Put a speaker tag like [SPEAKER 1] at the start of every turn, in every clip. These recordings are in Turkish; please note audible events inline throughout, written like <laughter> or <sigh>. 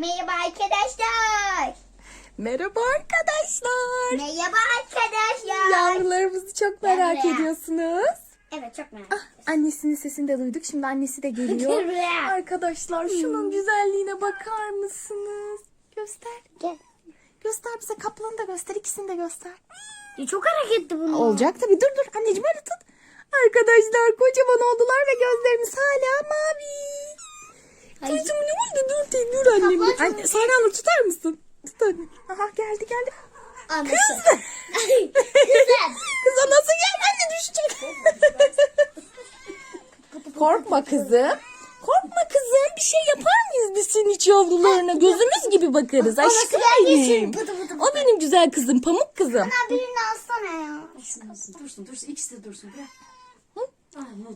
[SPEAKER 1] Merhaba arkadaşlar.
[SPEAKER 2] Merhaba arkadaşlar.
[SPEAKER 1] Merhaba arkadaşlar.
[SPEAKER 2] Yavrularımızı çok merak
[SPEAKER 1] buraya.
[SPEAKER 2] ediyorsunuz.
[SPEAKER 1] Evet çok merak
[SPEAKER 2] Ah, annesinin sesini de duyduk. Şimdi annesi de geliyor. <laughs> Arkadaşlar şunun güzelliğine bakar mısınız? Göster.
[SPEAKER 1] Gel.
[SPEAKER 2] Göster bize kaplanı da göster. ikisini de göster.
[SPEAKER 1] Ya çok hareketli bunlar.
[SPEAKER 2] Olacak tabii. Dur dur. Anneciğim öyle tut. Arkadaşlar kocaman oldular ve gözlerimiz hala mavi.
[SPEAKER 1] Ay.
[SPEAKER 2] Çocuğum ne oldu? Dur dur, dur annem. Anne, Sara Hanım tutar mısın? Tut anne. Aha geldi geldi.
[SPEAKER 1] Anlaşıldı.
[SPEAKER 2] Kız.
[SPEAKER 1] Kızım. <laughs>
[SPEAKER 2] Kız anası gel anne düşecek. Korkma kızım. Korkma kızım. Bir şey yapar mıyız biz senin hiç yavrularına? Gözümüz gibi bakarız.
[SPEAKER 1] Anası
[SPEAKER 2] Aşkım benim. O benim güzel kızım. Pamuk kızım.
[SPEAKER 1] Ha birini alsana ya.
[SPEAKER 3] Dursun dursun ikisi de dursun bırak.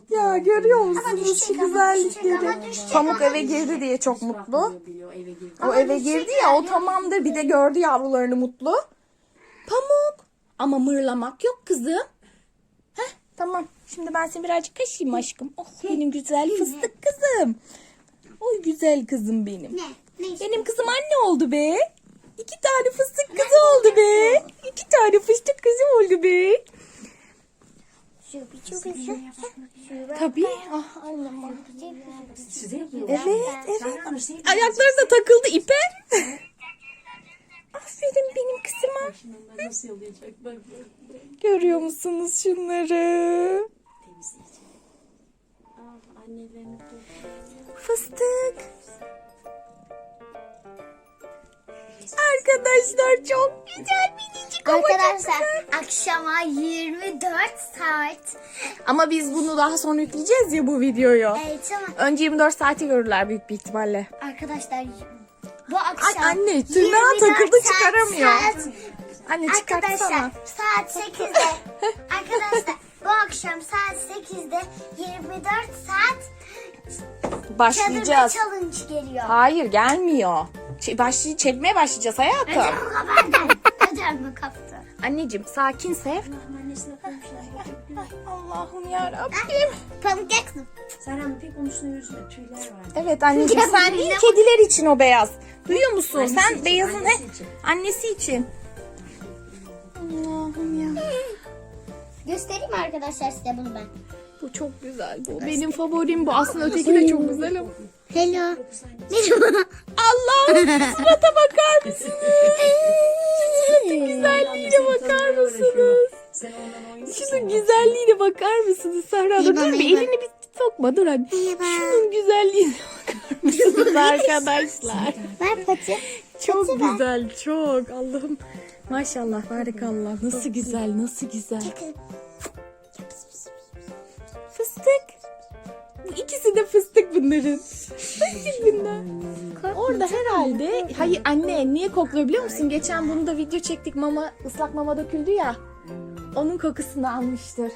[SPEAKER 2] Ya görüyor musunuz şu güzellikleri? Pamuk eve girdi diye çok mutlu. O eve girdi ya o tamamdır. Bir de gördü yavrularını mutlu. Pamuk. Ama mırlamak yok kızım. Heh tamam. Şimdi ben seni birazcık kaşıyım aşkım. Oh benim güzel fıstık kızım. Oy güzel kızım benim.
[SPEAKER 1] Ne? Ne?
[SPEAKER 2] Benim kızım anne oldu be. İki tane fıstık kızı oldu be. İki tane fıstık kızı oldu be.
[SPEAKER 1] Şu bir şu bir şu. Şu
[SPEAKER 2] Tabii. Ah annem bak.
[SPEAKER 3] Size.
[SPEAKER 2] Evet evet.
[SPEAKER 3] Anırsın.
[SPEAKER 2] Ayakları da takıldı ipe. Aferin benim kızıma.
[SPEAKER 3] Şimdi onlar nasıl yalayacak? Bak bak bak.
[SPEAKER 2] Görüyor musunuz şunları? Fıstık. Arkadaşlar çok güzel çok
[SPEAKER 1] Arkadaşlar akşama 24 saat.
[SPEAKER 2] Ama biz bunu daha sonra yükleyeceğiz ya bu videoyu.
[SPEAKER 1] Evet ama
[SPEAKER 2] Önce 24 saati görürler büyük bir ihtimalle.
[SPEAKER 1] arkadaşlar bu akşam
[SPEAKER 2] Ay anne, tırnağı
[SPEAKER 1] 24
[SPEAKER 2] takıldı,
[SPEAKER 1] saat,
[SPEAKER 2] çıkaramıyor.
[SPEAKER 1] saat-
[SPEAKER 2] Anne
[SPEAKER 1] Arkadaşlar
[SPEAKER 2] çıkartsana.
[SPEAKER 1] saat 8'de <laughs> arkadaşlar bu akşam saat 8'de 24 saat çadırda
[SPEAKER 2] Başlayacağız.
[SPEAKER 1] challenge geliyor.
[SPEAKER 2] Hayır gelmiyor. Ç- başlay çekmeye başlayacağız hayatım.
[SPEAKER 1] Kapattı. Ödem mi kaptı?
[SPEAKER 2] Anneciğim sakin sev.
[SPEAKER 3] Allah'ım annesine koymuşlar.
[SPEAKER 2] Allah'ım yarabbim.
[SPEAKER 1] Pamuk Jackson.
[SPEAKER 3] Serhan yüzüne tüyler var.
[SPEAKER 2] Evet anneciğim
[SPEAKER 1] Ya
[SPEAKER 2] sen
[SPEAKER 1] bir
[SPEAKER 2] değil
[SPEAKER 1] de-
[SPEAKER 2] kediler için o beyaz. Duyuyor musun?
[SPEAKER 3] Annesi
[SPEAKER 2] sen
[SPEAKER 3] için,
[SPEAKER 2] beyazın ne?
[SPEAKER 3] annesi için.
[SPEAKER 2] Annesi için. Allah'ım ya.
[SPEAKER 1] Göstereyim mi arkadaşlar size bunu ben?
[SPEAKER 2] Bu çok güzel bu. Benim favorim bu. Aslında öteki de çok güzel ama.
[SPEAKER 1] Hello. Merhaba.
[SPEAKER 2] Allah'ım surata bakar mısınız? Şunun güzelliğine bakar mısınız? Şunun güzelliğine bakar mısınız Serra? Dur, bir elini bir sokma dur hadi. Şunun güzelliğine <laughs> bakar mısınız arkadaşlar?
[SPEAKER 1] Ver pati.
[SPEAKER 2] Çok
[SPEAKER 1] Pati ver.
[SPEAKER 2] güzel çok Allah'ım. Maşallah barakallah. Nasıl güzel nasıl güzel. Fıstık. İkisi de fıstık bunların. Fıstık bunlar. Orada herhalde hayır anne niye kokluyor biliyor musun? Geçen bunu da video çektik mama ıslak mama döküldü ya. Onun kokusunu almıştır.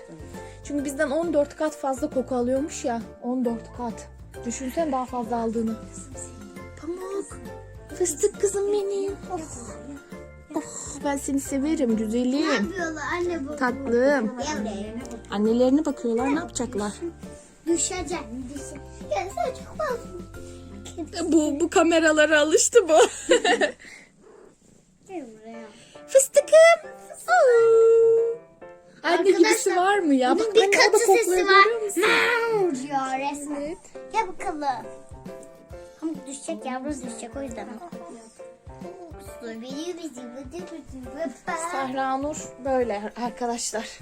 [SPEAKER 2] Çünkü bizden 14 kat fazla koku alıyormuş ya. 14 kat. Düşünsen daha fazla aldığını. Pamuk. Fıstık kızım benim. Oh. Oh, ben seni severim
[SPEAKER 1] Ne
[SPEAKER 2] güzelim.
[SPEAKER 1] yapıyorlar anne bu?
[SPEAKER 2] Tatlım. Annelerine bakıyorlar ne yapacaklar?
[SPEAKER 1] Düşecek. Düşecek. Ya sen çok fazla.
[SPEAKER 2] Bu bu kameralara alıştı bu. Fıstıkım. Oo. Anne gibisi var mı ya? Bak
[SPEAKER 1] bir
[SPEAKER 2] anne
[SPEAKER 1] katı sesi var. Meow diyor resmen.
[SPEAKER 2] Evet.
[SPEAKER 1] Gel bakalım. Pamuk düşecek yavru düşecek o yüzden.
[SPEAKER 2] Sahra Nur böyle arkadaşlar.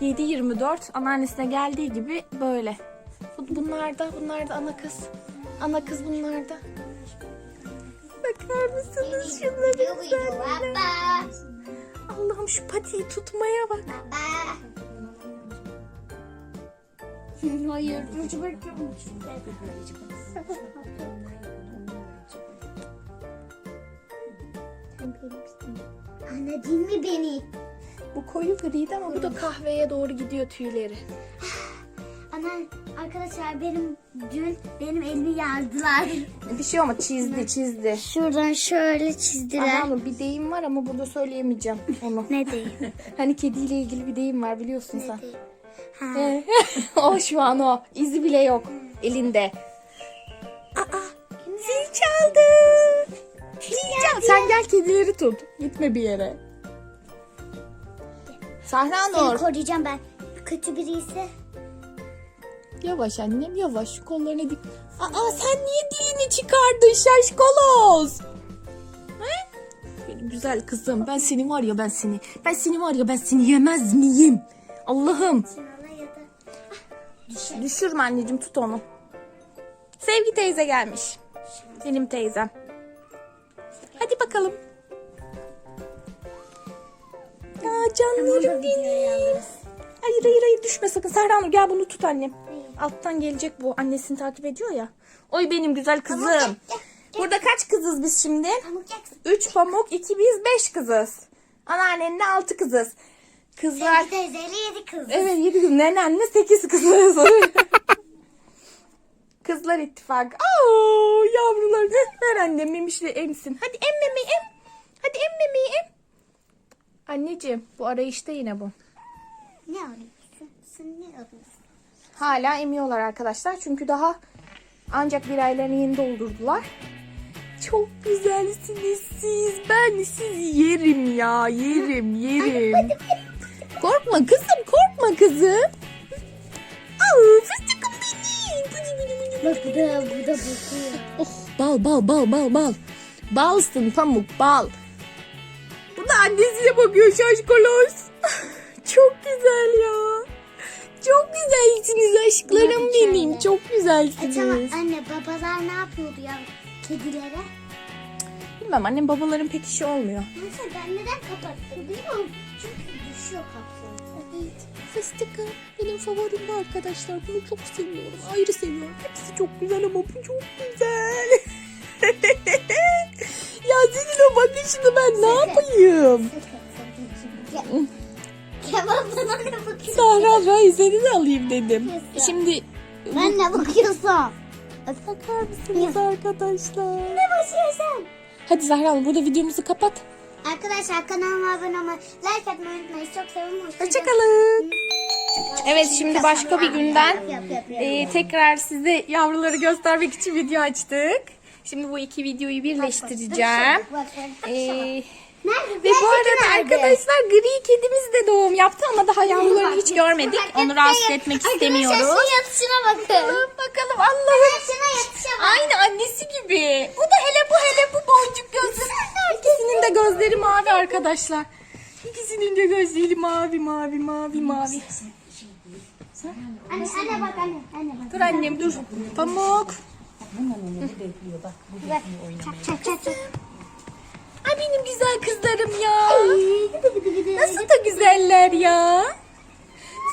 [SPEAKER 2] 7-24 anneannesine geldiği gibi böyle. Bu- Bunlar da bunlar da ana kız. Ana kız bunlar da. Bakar mısınız şunların güzelliğine?
[SPEAKER 1] Baba.
[SPEAKER 2] Allah'ım şu patiyi tutmaya bak. <laughs>
[SPEAKER 1] Hayır. Anne değil mi beni?
[SPEAKER 2] Bu koyu griydi ama bu da kahveye doğru gidiyor tüyleri.
[SPEAKER 1] Ana arkadaşlar benim dün benim elimi yardılar. <laughs>
[SPEAKER 2] Bir şey ama çizdi çizdi.
[SPEAKER 1] Şuradan şöyle çizdiler.
[SPEAKER 2] Ama bir deyim var ama burada söyleyemeyeceğim onu.
[SPEAKER 1] Ne değil? <laughs>
[SPEAKER 2] Hani kediyle ilgili bir deyim var biliyorsun sen.
[SPEAKER 1] değil? Ha. <laughs>
[SPEAKER 2] O şu an o. İzi bile yok elinde. Aa, zil çaldı. gel kedileri tut. Gitme bir yere. Sahra
[SPEAKER 1] Seni
[SPEAKER 2] Nur.
[SPEAKER 1] koruyacağım ben. Kötü biri ise
[SPEAKER 2] Yavaş annem yavaş şu kollarına dik. Aa sen niye dilini çıkardın şaşkolos? He? Benim güzel kızım ben seni var ya ben seni. Ben seni var ya ben seni yemez miyim? Allah'ım.
[SPEAKER 1] Da
[SPEAKER 2] Düşürme anneciğim tut onu. Sevgi teyze gelmiş. Benim teyzem. Hadi bakalım. Ya canlarım benim. Hayır hayır hayır düşme sakın. Serhan Nur gel bunu tut annem. Alttan gelecek bu. Annesini takip ediyor ya. Oy benim güzel kızım. Burada kaç kızız biz şimdi?
[SPEAKER 1] pamuk.
[SPEAKER 2] 3 pamuk, 2 biz, 5 kızız. Anneannenle 6 kızız. Kızlar
[SPEAKER 1] Sevgi teyzeyle yedi kız.
[SPEAKER 2] Evet 7 kız. Nenenle 8 kızız. <laughs> Kızlar ittifakı. Aa, yavrular. Ver annem memişle emsin. Hadi em memeyi em. Hadi em memeyi em. Anneciğim bu arayışta yine bu.
[SPEAKER 1] Ne arıyorsun? Sen ne arıyorsun?
[SPEAKER 2] Hala emiyorlar arkadaşlar. Çünkü daha ancak bir aylarını yeni doldurdular. Çok güzelsiniz siz. Ben sizi yerim ya. Yerim yerim. Korkma kızım korkma kızım. Aa, fıstıkım benim.
[SPEAKER 1] Bak bu da bu da bakıyor.
[SPEAKER 2] Oh bal bal bal bal bal. Balsın pamuk bal. Bu da annesine bakıyor şaşkolos. Güzel ya. Çok güzelsiniz aşklarım
[SPEAKER 1] Hadi
[SPEAKER 2] benim.
[SPEAKER 1] şöyle.
[SPEAKER 2] Çok
[SPEAKER 1] E tamam
[SPEAKER 2] güzelsiniz.
[SPEAKER 1] anne babalar ne yapıyordu ya kedilere?
[SPEAKER 2] Bilmem annem babaların pek işi olmuyor.
[SPEAKER 1] Neyse ben neden kapattım bilmiyorum. Çünkü düşüyor kapsam. Evet.
[SPEAKER 2] Fıstıkım benim favorim bu arkadaşlar. Bunu çok seviyorum. Ayrı seviyorum. Hepsi çok güzel ama bu çok güzel. <laughs> ya senin o bakışını ben ne yapayım?
[SPEAKER 1] Ya,
[SPEAKER 2] seni de alayım dedim.
[SPEAKER 1] Kızım.
[SPEAKER 2] Şimdi
[SPEAKER 1] Ben ne bakıyorsam?
[SPEAKER 2] bakar mısınız arkadaşlar?
[SPEAKER 1] Ne bakıyorsun?
[SPEAKER 2] Hadi Zahra Hanım, burada videomuzu kapat.
[SPEAKER 1] Arkadaşlar kanalıma abone olmayı, like atmayı unutmayın. Çok seviyorum. Hoşçakalın.
[SPEAKER 2] Hoşçakalın. Evet şimdi başka bir günden e, tekrar size yavruları göstermek için video açtık. Şimdi bu iki videoyu birleştireceğim. Ee,
[SPEAKER 1] Nerede?
[SPEAKER 2] ve bu arada arkadaşlar gri kedimiz de doğum yaptı ama daha yavrularını hiç görmedik. Onu rahatsız etmek istemiyoruz.
[SPEAKER 1] Arkadaşlar şu yatışına bakın.
[SPEAKER 2] Bakalım Allah'ım.
[SPEAKER 1] Şuna yatışa bak.
[SPEAKER 2] Aynı annesi gibi. Bu da hele bu hele bu boncuk gözlü. İkisinin de gözleri mavi arkadaşlar. İkisinin de gözleri mavi mavi mavi mavi.
[SPEAKER 1] Anne, anne bak anne. Anne bak.
[SPEAKER 2] Dur annem dur. Pamuk.
[SPEAKER 1] Bak. Çak çak çak çak.
[SPEAKER 2] Ay benim güzel kızlarım ya. Nasıl da güzeller ya.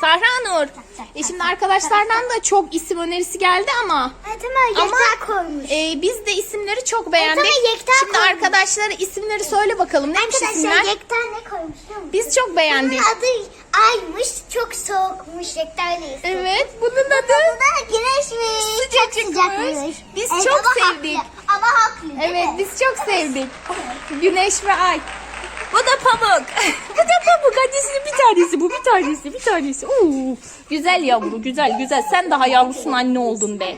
[SPEAKER 2] Sahra Nur. E şimdi arkadaşlardan da çok isim önerisi geldi ama
[SPEAKER 1] Evet ama koymuş.
[SPEAKER 2] e, biz de isimleri çok beğendik.
[SPEAKER 1] Yekta
[SPEAKER 2] Şimdi
[SPEAKER 1] koymuş.
[SPEAKER 2] arkadaşlara isimleri söyle bakalım. Neymiş
[SPEAKER 1] Arkadaşlar
[SPEAKER 2] isimler?
[SPEAKER 1] yekta ne koymuş biliyor musun?
[SPEAKER 2] Biz çok beğendik.
[SPEAKER 1] Bunun adı aymış, çok soğukmuş. Yekta öyle isim.
[SPEAKER 2] Evet bunun adı
[SPEAKER 1] Bu da güneşmiş. Çok
[SPEAKER 2] Sıcacıkmış.
[SPEAKER 1] sıcakmış.
[SPEAKER 2] Biz çok
[SPEAKER 1] ama
[SPEAKER 2] sevdik.
[SPEAKER 1] Haklı.
[SPEAKER 2] Evet biz çok sevdik. Güneş ve ay. Bu da pamuk. bu da pamuk. Annesinin bir tanesi bu bir tanesi bir tanesi. Oo, güzel yavru güzel güzel. Sen daha yavrusun anne oldun be.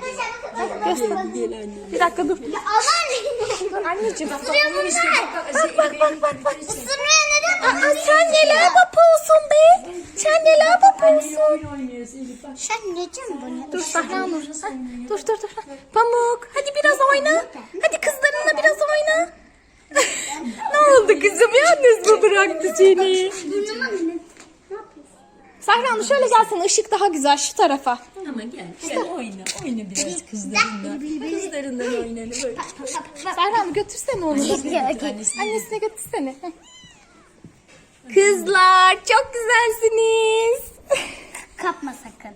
[SPEAKER 2] Göster. Bir dakika dur.
[SPEAKER 1] Aman.
[SPEAKER 2] Dur anneciğim.
[SPEAKER 1] Isırıyor bunlar. Bak bak bak bak. bak. Isırıyor neden?
[SPEAKER 2] Aa, sen neler yapıyorsun be? Sen neler yapıyorsun?
[SPEAKER 1] Sen neden bunu?
[SPEAKER 2] Dur Sahra Nur. Ha, Dur dur dur. Pamuk. Hadi biraz oyna. Hadi kızlarınla biraz oyna. ne oldu kızım ya annesi mi bıraktı seni?
[SPEAKER 1] Ne yapıyorsun?
[SPEAKER 2] Sahra şöyle gelsin ışık daha güzel şu tarafa.
[SPEAKER 3] Ama gel gel oyna oyna biraz kızlarından. Kızlarından oyna böyle.
[SPEAKER 2] Sahra götürsene onu da. Annesine götürsene. Kızlar çok güzelsiniz.
[SPEAKER 1] Kapma sakın.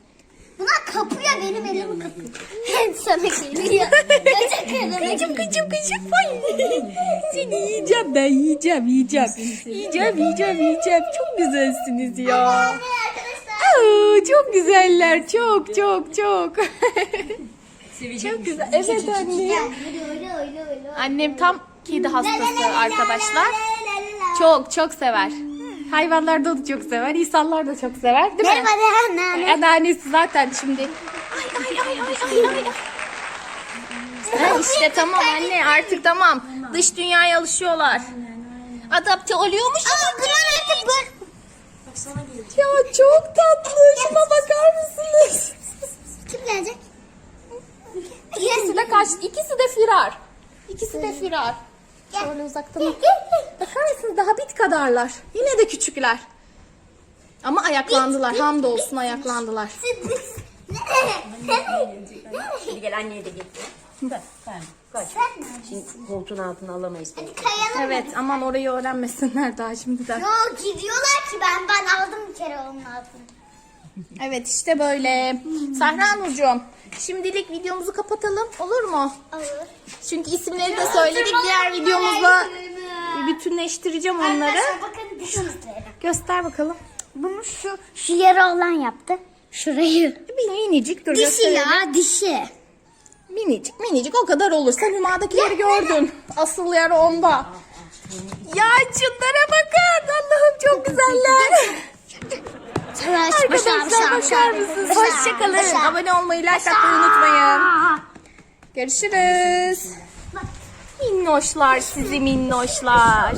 [SPEAKER 1] Bunlar kapıyor benim elimi kapıyor. Hem sana geliyor.
[SPEAKER 2] Kıcım kıcım kıcım. Ay. Seni yiyeceğim ben yiyeceğim yiyeceğim. Yiyeceğim yiyeceğim yiyeceğim. Çok güzelsiniz ya.
[SPEAKER 1] Arkadaşlar.
[SPEAKER 2] Aa, çok güzeller çok çok çok. Çok güzel. Evet anne. Annem tam kedi hastası arkadaşlar. Çok çok sever. Hayvanlar da çok sever. İnsanlar da çok sever değil mi?
[SPEAKER 1] Merhaba anne.
[SPEAKER 2] Anneannesi zaten şimdi. Ay ay ay ay ay ay. Ha, işte tamam anne artık tamam. Dış dünyaya alışıyorlar. Adapte oluyormuş.
[SPEAKER 1] Ama bunlar artık böyle.
[SPEAKER 2] Ya çok tatlı. Şuna bakar mısınız?
[SPEAKER 1] Kim gelecek?
[SPEAKER 2] İkisi de kaç. İkisi de firar. İkisi de firar. Şöyle uzaktan. Bakar mısınız daha bit kadarlar. Yine de küçükler. Ama ayaklandılar. Hamdolsun ayaklandılar.
[SPEAKER 3] Hadi <laughs> gel anneye de getir. Sen kaç. Şimdi koltuğun altına alamayız.
[SPEAKER 1] Hadi kayalım.
[SPEAKER 2] Evet aman orayı öğrenmesinler daha şimdiden.
[SPEAKER 1] Yo gidiyorlar ki ben ben aldım bir kere onun altını.
[SPEAKER 2] Evet işte böyle. Sahra Nurcuğum şimdilik videomuzu kapatalım olur mu?
[SPEAKER 1] Olur.
[SPEAKER 2] Çünkü isimleri de söyledik. Diğer videomuzda bütünleştireceğim onları.
[SPEAKER 1] Arkadaşlar bakın dişimizlere.
[SPEAKER 2] Göster bakalım.
[SPEAKER 1] Bunu şu şu yarı olan yaptı. Şurayı.
[SPEAKER 2] Bir minicik dur
[SPEAKER 1] Dişi
[SPEAKER 2] gösterelim.
[SPEAKER 1] ya dişi.
[SPEAKER 2] Minicik minicik o kadar olur. Sen Hüma'dakileri gördün. Asıl yer onda. Ya şunlara bakın. Allah'ım çok güzeller. Arkadaşlar bakar mısınız? Hoşçakalın. Abone olmayı, like atmayı unutmayın. Görüşürüz. Minnoşlar sizi minnoşlar.